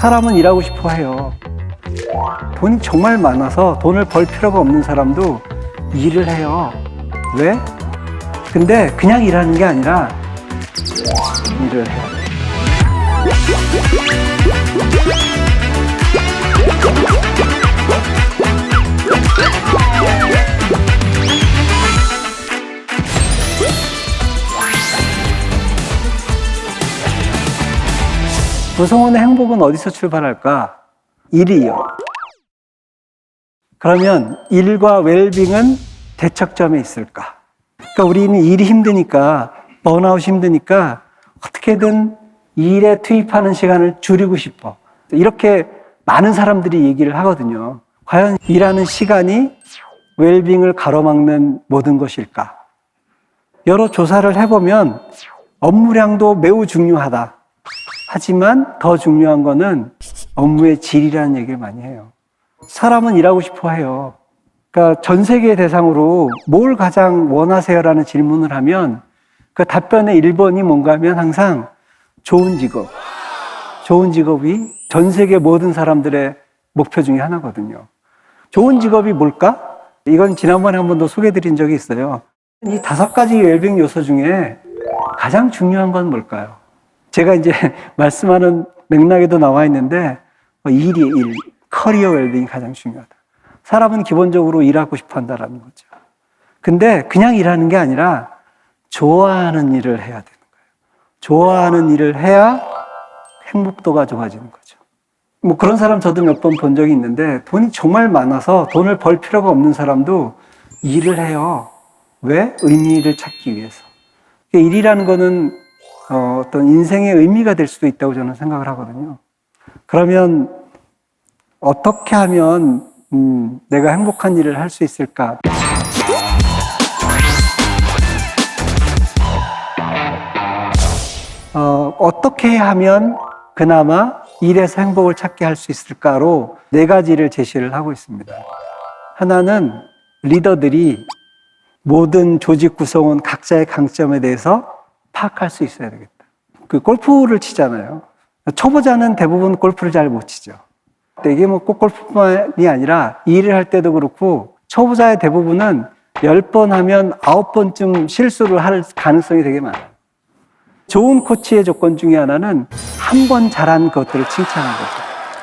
사람은 일하고 싶어 해요. 돈이 정말 많아서 돈을 벌 필요가 없는 사람도 일을 해요. 왜? 근데 그냥 일하는 게 아니라 일을 해요. 구성원의 행복은 어디서 출발할까? 일이요. 그러면 일과 웰빙은 대척점에 있을까? 그러니까 우리는 일이 힘드니까, 번아웃 힘드니까 어떻게든 일에 투입하는 시간을 줄이고 싶어. 이렇게 많은 사람들이 얘기를 하거든요. 과연 일하는 시간이 웰빙을 가로막는 모든 것일까? 여러 조사를 해보면 업무량도 매우 중요하다. 하지만 더 중요한 거는 업무의 질이라는 얘기를 많이 해요. 사람은 일하고 싶어 해요. 그러니까 전 세계 대상으로 뭘 가장 원하세요라는 질문을 하면 그 답변의 1번이 뭔가 하면 항상 좋은 직업. 좋은 직업이 전 세계 모든 사람들의 목표 중에 하나거든요. 좋은 직업이 뭘까? 이건 지난번에 한 번 더 소개해 드린 적이 있어요. 이 다섯 가지 웰빙 요소 중에 가장 중요한 건 뭘까요? 제가 이제 말씀하는 맥락에도 나와 있는데 뭐 일이 일, 커리어 웰빙이 가장 중요하다. 사람은 기본적으로 일하고 싶어 한다라는 거죠. 근데 그냥 일하는 게 아니라 좋아하는 일을 해야 되는 거예요. 좋아하는 일을 해야 행복도가 좋아지는 거죠. 뭐 그런 사람 저도 몇 번 본 적이 있는데 돈이 정말 많아서 돈을 벌 필요가 없는 사람도 일을 해요. 왜? 의미를 찾기 위해서. 일이라는 거는 어, 어떤 인생의 의미가 될 수도 있다고 저는 생각을 하거든요. 그러면 어떻게 하면 음, 내가 행복한 일을 할 수 있을까? 어, 어떻게 하면 그나마 일에서 행복을 찾게 할 수 있을까로 네 가지를 제시를 하고 있습니다. 하나는 리더들이 모든 조직 구성원 각자의 강점에 대해서 파악할 수 있어야 되겠다. 그 골프를 치잖아요. 초보자는 대부분 골프를 잘 못 치죠. 이게 뭐 꼭 골프뿐만이 아니라 일을 할 때도 그렇고 초보자의 대부분은 10번 하면 9번쯤 실수를 할 가능성이 되게 많아요. 좋은 코치의 조건 중에 하나는 한 번 잘한 것들을 칭찬하는 거죠.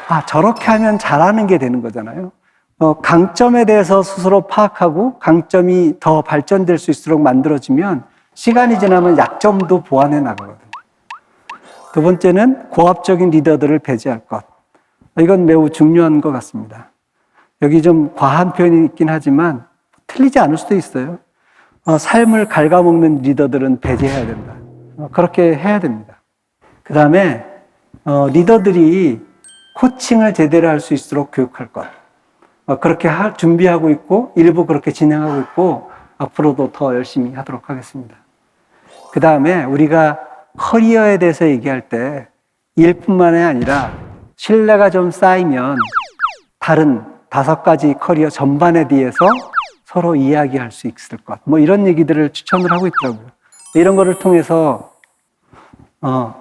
아, 저렇게 하면 잘하는 게 되는 거잖아요. 어, 강점에 대해서 스스로 파악하고 강점이 더 발전될 수 있도록 만들어지면 시간이 지나면 약점도 보완해 나가거든요. 두 번째는 고압적인 리더들을 배제할 것. 이건 매우 중요한 것 같습니다. 여기 좀 과한 표현이 있긴 하지만 틀리지 않을 수도 있어요. 어, 삶을 갉아먹는 리더들은 배제해야 된다. 어, 그렇게 해야 됩니다. 그 다음에 어, 리더들이 코칭을 제대로 할 수 있도록 교육할 것. 어, 그렇게 할, 준비하고 있고 일부 그렇게 진행하고 있고 앞으로도 더 열심히 하도록 하겠습니다. 그 다음에 우리가 커리어에 대해서 얘기할 때 일뿐만이 아니라 신뢰가 좀 쌓이면 다른 다섯 가지 커리어 전반에 대해서 서로 이야기할 수 있을 것. 뭐 이런 얘기들을 추천을 하고 있더라고요. 이런 거를 통해서 어,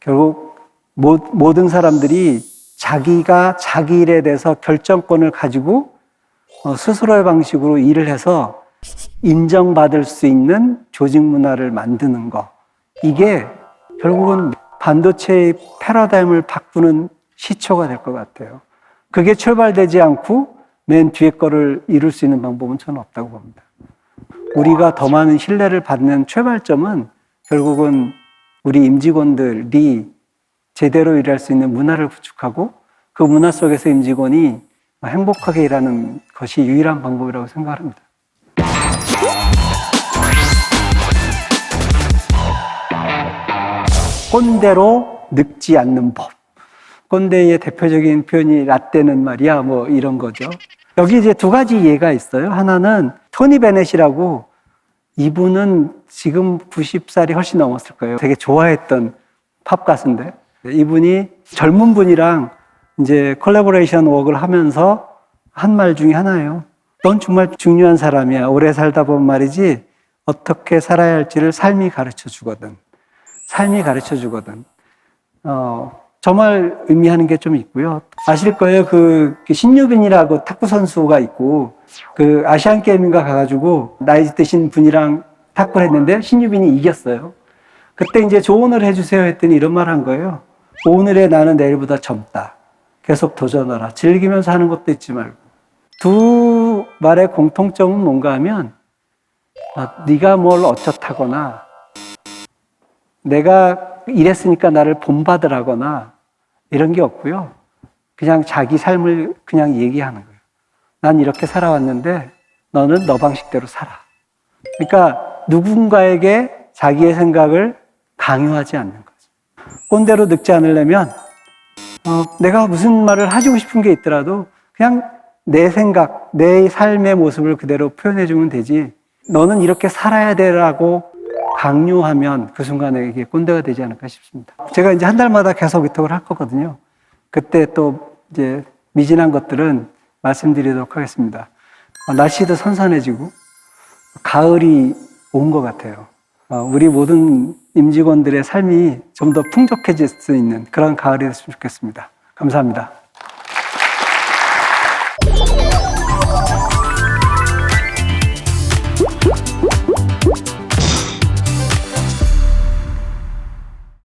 결국 모, 모든 사람들이 자기가 자기 일에 대해서 결정권을 가지고 어, 스스로의 방식으로 일을 해서 인정받을 수 있는 조직 문화를 만드는 거. 이게 결국은 반도체의 패러다임을 바꾸는 시초가 될 것 같아요. 그게 출발되지 않고 맨 뒤에 거를 이룰 수 있는 방법은 저는 없다고 봅니다. 우리가 더 많은 신뢰를 받는 출발점은 결국은 우리 임직원들이 제대로 일할 수 있는 문화를 구축하고 그 문화 속에서 임직원이 행복하게 일하는 것이 유일한 방법이라고 생각합니다. 꼰대로 늙지 않는 법. 꼰대의 대표적인 표현이 라떼는 말이야, 뭐 이런 거죠. 여기 이제 두 가지 예가 있어요. 하나는 토니 베넷이라고 이분은 지금 90살이 훨씬 넘었을 거예요. 되게 좋아했던 팝 가수인데 이분이 젊은 분이랑 이제 콜라보레이션 워크를 하면서 한 말 중에 하나예요. 넌 정말 중요한 사람이야. 오래 살다 보면 말이지 어떻게 살아야 할지를 삶이 가르쳐 주거든. 삶이 가르쳐 주거든. 어, 정말 의미하는 게 좀 있고요. 아실 거예요. 그 신유빈이라고 탁구 선수가 있고 그 아시안 게임인가 가가지고 나이 드신 분이랑 탁구를 했는데 신유빈이 이겼어요. 그때 이제 조언을 해주세요 했더니 이런 말 한 거예요. 오늘의 나는 내일보다 젊다. 계속 도전하라. 즐기면서 하는 것도 잊지 말고. 두 말의 공통점은 뭔가 하면 아, 네가 뭘 어쩌다거나 내가 이랬으니까 나를 본받으라거나 이런 게 없고요. 그냥 자기 삶을 그냥 얘기하는 거예요. 난 이렇게 살아왔는데 너는 너 방식대로 살아. 그러니까 누군가에게 자기의 생각을 강요하지 않는 거죠. 꼰대로 늙지 않으려면 어, 내가 무슨 말을 해주고 싶은 게 있더라도 그냥 내 생각, 내 삶의 모습을 그대로 표현해 주면 되지. 너는 이렇게 살아야 되라고 강요하면 그 순간에 이게 꼰대가 되지 않을까 싶습니다. 제가 이제 한 달마다 계속 위톡을 할 거거든요. 그때 또 이제 미진한 것들은 말씀드리도록 하겠습니다. 어, 날씨도 선선해지고 가을이 온 것 같아요. 어, 우리 모든 임직원들의 삶이 좀 더 풍족해질 수 있는 그런 가을이 됐으면 좋겠습니다. 감사합니다.